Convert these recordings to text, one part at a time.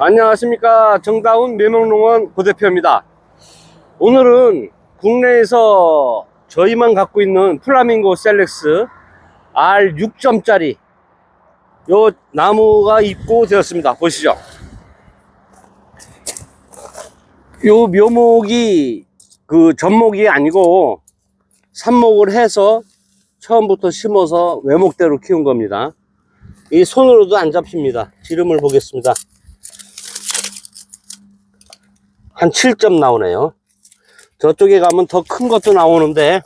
안녕하십니까. 정다운 매명농원 고대표입니다. 오늘은 국내에서 저희만 갖고 있는 플라밍고 셀렉스 R6점짜리 요 나무가 입고 되었습니다. 보시죠. 요 묘목이 그 전목이 아니고 삽목을 해서 처음부터 심어서 외목대로 키운 겁니다. 이 손으로도 안 잡힙니다. 지름을 보겠습니다 한 7점 나오네요. 저쪽에 가면 더 큰 것도 나오는데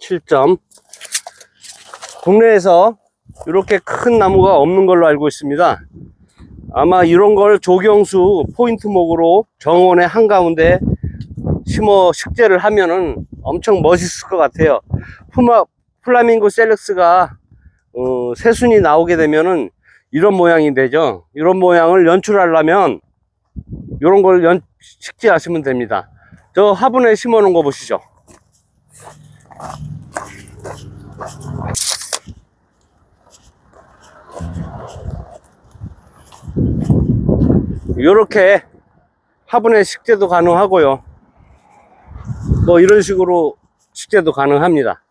7점. 국내에서 이렇게 큰 나무가 없는 걸로 알고 있습니다. 아마 이런 걸 조경수 포인트목으로 정원의 한가운데 심어 식재를 하면은 엄청 멋있을 것 같아요. 푸마, 플라밍고 셀렉스가 어, 새순이 나오게 되면은 이런 모양이 되죠. 이런 모양을 연출하려면 이런 걸 연, 식재하시면 됩니다. 저 화분에 심어 놓은 거 보시죠. 이렇게 화분에 식재도 가능하고요. 뭐 이런 식으로 식재도 가능합니다.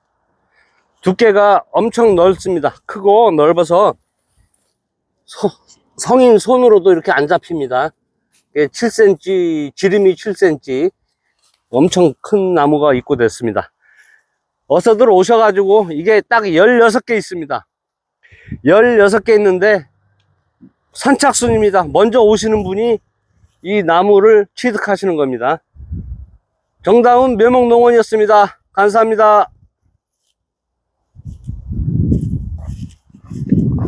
두께가 엄청 넓습니다. 크고 넓어서 소- 성인 손으로도 이렇게 안 잡힙니다. 7cm, 지름이 7cm 엄청 큰 나무가 입고됐습니다. 어서들 오셔가지고 이게 딱 16개 있습니다. 16개 있는데 선착순입니다. 먼저 오시는 분이 이 나무를 취득하시는 겁니다. 정다운 묘목농원이었습니다. 감사합니다.